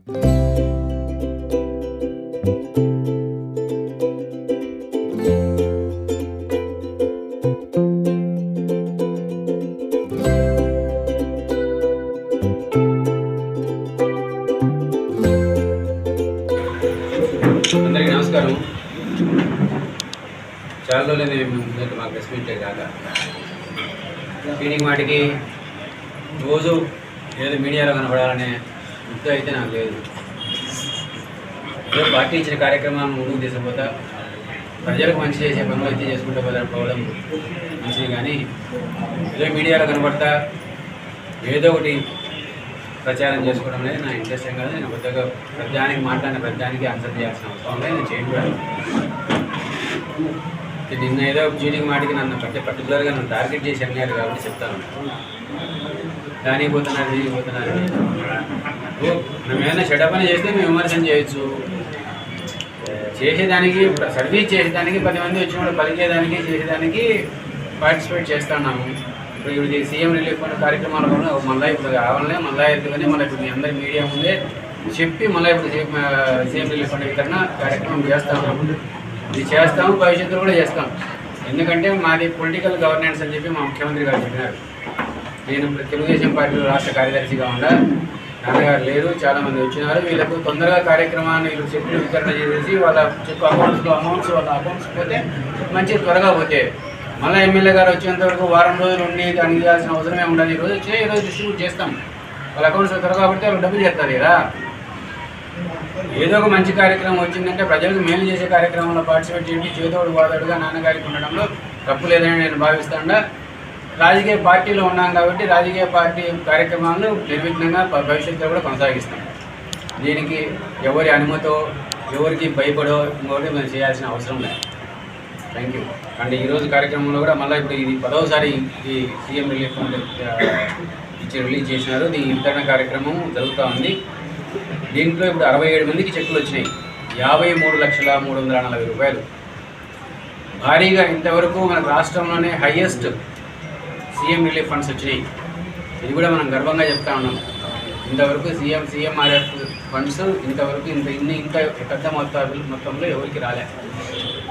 అందరికీ నమస్కారం. చాలా రోజులు మేము మాకు ప్రెస్ మీట్ కాక. ఫీడింగ్ వాటికి రోజు ఏదో మీడియాలో కనపడాలనే ముద్దు అయితే నాకు లేదు. ఏదో పార్టీ ఇచ్చిన కార్యక్రమాలను ముందుకు తీసుకుపోతా. ప్రజలకు మంచి చేసే పనులు అయితే చేసుకుంటే పోతా పోవడం మంచిది కానీ ఏదో మీడియాలో కనబడతా ఏదో ఒకటి ప్రచారం చేసుకోవడం అనేది నా ఇంట్రెస్ట్ ఏం కాదు. నేను కొద్దిగా ప్రజానికి మాట్లాడిన ప్రజానికి ఆన్సర్ చేయాల్సిన అవసరం లేదు. నేను చేయకూడదు. నిన్న ఏదో జీడికి మాటికి నన్ను అంటే పర్టికులర్గా నన్ను టార్గెట్ చేసి అన్నారు కాబట్టి చెప్తాను. దానికి పోతున్నారు దీనికి పోతున్నారు. మేము ఏమైనా షటప్ చేస్తే మేము విమర్శన చేయొచ్చు. చేసేదానికి సర్వీస్ చేసేదానికి పది మంది వచ్చినప్పుడు పలికేదానికి చేసేదానికి పార్టిసిపేట్ చేస్తున్నాము. ఇప్పుడు ఇప్పుడు సీఎం రిలీఫ్ ఫండ్ కార్యక్రమాలు కూడా మళ్ళీ ఇప్పుడు కావాలనే మళ్ళీ ఎందుకని మళ్ళీ ఇప్పుడు మీ అందరి మీడియా ముందే చెప్పి మళ్ళీ ఇప్పుడు సీఎం రిలీఫ్ ఫండ్ వితరణ కార్యక్రమం చేస్తాము. ఇది చేస్తాము భవిష్యత్తులో కూడా చేస్తాం ఎందుకంటే మాది పొలిటికల్ గవర్నెన్స్ అని చెప్పి మా ముఖ్యమంత్రి గారు చెప్పినారు. నేను ఇప్పుడు తెలుగుదేశం పార్టీ రాష్ట్ర కార్యదర్శిగా ఉండా. నాన్నగారు లేరు చాలామంది వచ్చినారు. వీళ్ళకు తొందరగా కార్యక్రమాన్ని వీళ్ళు చెప్పులు వితరణ చేసేసి వాళ్ళ చెప్పు అకౌంట్స్లో అమౌంట్స్ వాళ్ళ అకౌంట్స్ పోతే మంచి త్వరగా పోతే. మళ్ళీ ఎమ్మెల్యే గారు వచ్చేంత వరకు వారం రోజులు ఉండి దానికి చేయాల్సిన అవసరమే ఉండదు. ఈరోజు వచ్చి ఈరోజు డిస్ట్రిబ్యూట్ చేస్తాం. వాళ్ళ అకౌంట్స్ త్వరగా పడితే వాళ్ళు డబ్బులు చేస్తారు కదా. ఏదో ఒక మంచి కార్యక్రమం వచ్చిందంటే ప్రజలకు మేలు చేసే కార్యక్రమంలో పార్టిసిపేట్ చేయండి. చేతోడు వాదోడుగా నాన్నగారికి ఉండడంలో తప్పు లేదని నేను భావిస్తాను రాజకీయ పార్టీలో ఉన్నాం కాబట్టి రాజకీయ పార్టీ కార్యక్రమాలను నిర్విఘ్నంగా భవిష్యత్తులో కూడా కొనసాగిస్తాం. దీనికి ఎవరి అనుమతో ఎవరికి భయపడో ఇంకోటి మనం చేయాల్సిన అవసరం లేదు. థ్యాంక్ యూ అండ్ ఈరోజు కార్యక్రమంలో కూడా మళ్ళీ ఇప్పుడు ఇది పదవసారి ఈ సీఎం రిలీఫ్ ఫండ్ ఇచ్చి రిలీజ్ చేసినారు. దీని వితరణ కార్యక్రమం జరుగుతూ ఉంది. దీంట్లో ఇప్పుడు అరవై ఏడు మందికి చెక్కులు వచ్చినాయి. యాభై మూడు లక్షల మూడు వందల నలభై రూపాయలు. భారీగా ఇంతవరకు మన రాష్ట్రంలోనే హయ్యెస్ట్ సీఎం రిలీఫ్ ఫండ్స్ వచ్చినాయి. ఇది కూడా మనం గర్వంగా చెప్తా ఉన్నాం. ఇంతవరకు సీఎం సీఎంఆర్ఎఫ్ ఫండ్స్ ఇంతవరకు ఇంత ఇన్ని ఇంత పెద్ద మొత్తాలు మొత్తంలో ఎవరికి రాలే.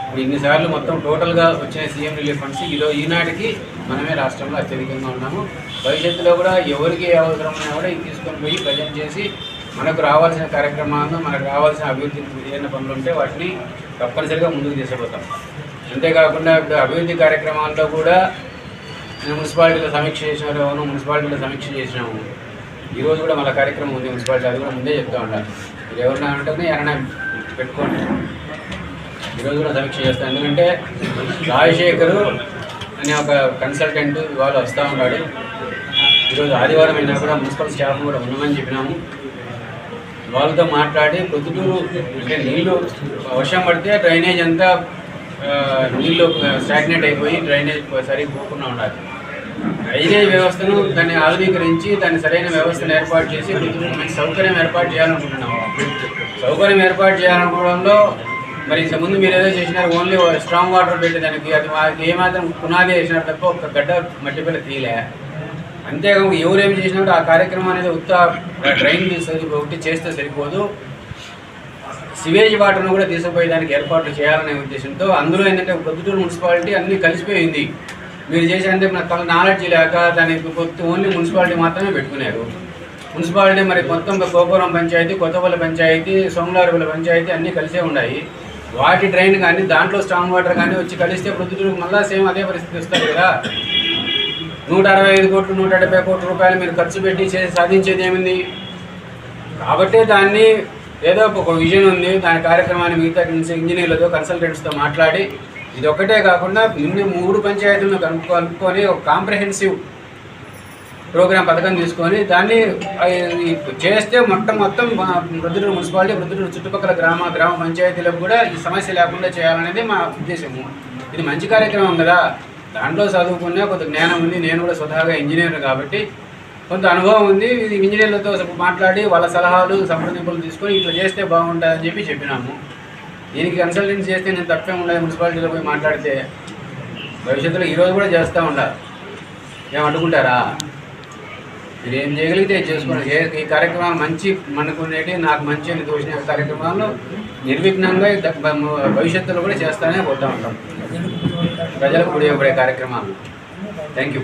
ఇప్పుడు ఇన్నిసార్లు మొత్తం టోటల్గా వచ్చిన సీఎం రిలీఫ్ ఫండ్స్ ఈరోజు ఈనాటికి మనమే రాష్ట్రంలో అత్యధికంగా ఉన్నాము. భవిష్యత్తులో కూడా ఎవరికి ఏ అవసరం ఉన్నా కూడా ఇది తీసుకొని పోయి ప్రజెంట్ చేసి మనకు రావాల్సిన కార్యక్రమాలను మనకు రావాల్సిన అభివృద్ధి ఏదైనా పనులు ఉంటే వాటిని తప్పనిసరిగా ముందుకు తీసుకుపోతాం. అంతేకాకుండా ఇప్పుడు అభివృద్ధి కార్యక్రమాల్లో కూడా నేను మున్సిపాలిటీలో సమీక్ష చేసినారు అవును మున్సిపాలిటీలో సమీక్ష చేసినాము. ఈరోజు కూడా మళ్ళీ కార్యక్రమం ఉంది మున్సిపాలిటీ అది కూడా ముందే చెప్తా ఉండాలి మీరు ఎవరన్నా ఉంటుంది ఎవరైనా పెట్టుకోండి. ఈరోజు కూడా సమీక్ష చేస్తాను ఎందుకంటే రాజశేఖరు అనే ఒక కన్సల్టెంట్ ఇవాళ వస్తూ ఉన్నాడు. ఈరోజు ఆదివారం అయినా కూడా మున్సిపల్ స్టాఫ్ కూడా ఉన్నామని చెప్పినాము. వాళ్ళతో మాట్లాడి పొద్దుటూరు అంటే నీళ్ళు వర్షం పడితే డ్రైనేజ్ అంతా నీళ్ళు స్టాగ్నేట్ అయిపోయి డ్రైనేజ్ సరిగ్గా పోకుండా ఉండాలి. డ్రైనేజ్ వ్యవస్థను దాన్ని ఆధునీకరించి దాన్ని సరైన వ్యవస్థను ఏర్పాటు చేసి మంచి సౌకర్యం ఏర్పాటు చేయాలనుకుంటున్నాము సౌకర్యం ఏర్పాటు చేయాలనుకోవడంలో మరి ముందు మీరు ఏదో చేసినారు ఓన్లీ స్ట్రాంగ్ వాటర్ పెట్టి దానికి అది ఏమాత్రం పునాది వేసినారు తప్ప ఒక గడ్డ మట్టి పిల్ల తీయలే. అంతేకాక ఎవరేం చేసినా కూడా ఆ కార్యక్రమం అనేది ఉత్త డ్రైన్ ఒకటి చేస్తే సరిపోదు. సివేజ్ వాటర్ను కూడా తీసుకుపోయేదానికి ఏర్పాట్లు చేయాలనే ఉద్దేశంతో అందులో ఏంటంటే పొద్దుటూరు మున్సిపాలిటీ అన్నీ కలిసిపోయింది. మీరు చేసేంటే మన తన నాలెడ్జ్ లేక దానికి ఓన్లీ మున్సిపాలిటీ మాత్రమే పెట్టుకున్నారు. మున్సిపాలిటీ మరి మొత్తం గోపురం పంచాయతీ కొత్తపల్లి పంచాయతీ సోమలారపల్లి పంచాయతీ అన్నీ కలిసే ఉన్నాయి. వాటి డ్రైన్ కానీ దాంట్లో స్ట్రాంగ్ వాటర్ కానీ వచ్చి కలిస్తే ప్రొద్దుటూరుకు మళ్ళీ సేమ్ అదే పరిస్థితి వస్తుంది కదా. నూట అరవై ఐదు కోట్లు నూట డెబ్బై కోట్ల రూపాయలు మీరు ఖర్చు పెట్టి చేసి సాధించేది ఏమింది? కాబట్టి దాన్ని ఏదో ఒక విజన్ ఉంది. దాని కార్యక్రమాన్ని మిగతా ఇంజనీర్లతో కన్సల్టెంట్స్తో మాట్లాడి ఇది ఒక్కటే కాకుండా ఇన్ని మూడు పంచాయతీలను కనుక్కొని ఒక కాంప్రహెన్సివ్ ప్రోగ్రామ్ పథకం తీసుకొని దాన్ని చేస్తే మొత్తం మొత్తం ప్రొద్దుటూరు మున్సిపాలిటీ ప్రొద్దుటూరు చుట్టుపక్కల గ్రామ గ్రామ పంచాయతీలకు కూడా ఈ సమస్య లేకుండా చేయాలనేది మా ఉద్దేశము ఇది మంచి కార్యక్రమం కదా. దాంట్లో చదువుకునే కొంత జ్ఞానం ఉంది. నేను కూడా స్వతహాగా ఇంజనీర్ కాబట్టి కొంత అనుభవం ఉంది. ఇది ఇంజనీర్లతో మాట్లాడి వాళ్ళ సలహాలు సంప్రదింపులు తీసుకొని ఇట్లా చేస్తే బాగుంటుందని చెప్పి చెప్పినాము. దీనికి కన్సల్టెన్స్ చేస్తే నేను తప్పే ఉండదు మున్సిపాలిటీలో పోయి మాట్లాడితే. భవిష్యత్తులో ఈరోజు కూడా చేస్తూ ఉండాలి ఏం అడ్డుకుంటారా మీరు ఏం చేయగలిగితే చేసుకోండి. ఏ ఈ కార్యక్రమాలు మంచి మనకు ఉండేటి నాకు మంచి అని తోచిన కార్యక్రమాలు నిర్విఘ్నంగా భవిష్యత్తులో కూడా చేస్తానే పోతా ఉంటాం. ప్రజలకు ఉపయోగపడే కార్యక్రమాలు. థ్యాంక్ యూ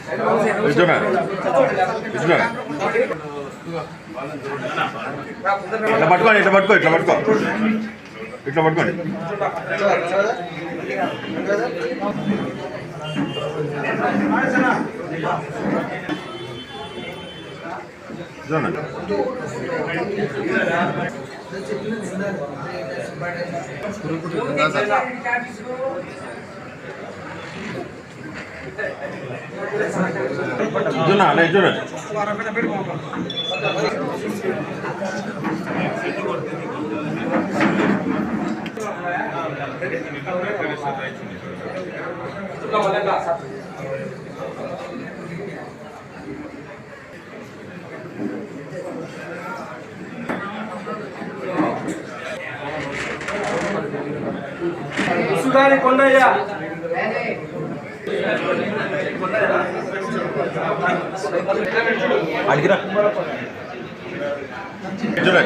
ఇట్లా పట్టుకోండి ఇట్లా పట్టుకో ఇట్లా పట్టుకో. ఇట్లా పట్టుకోండి విజయనా విజయనా అలా విజయనా సుధారి కొండయ్య. అడిగిరా. విజయనా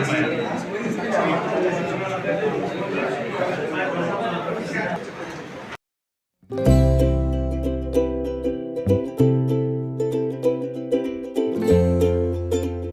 ఆ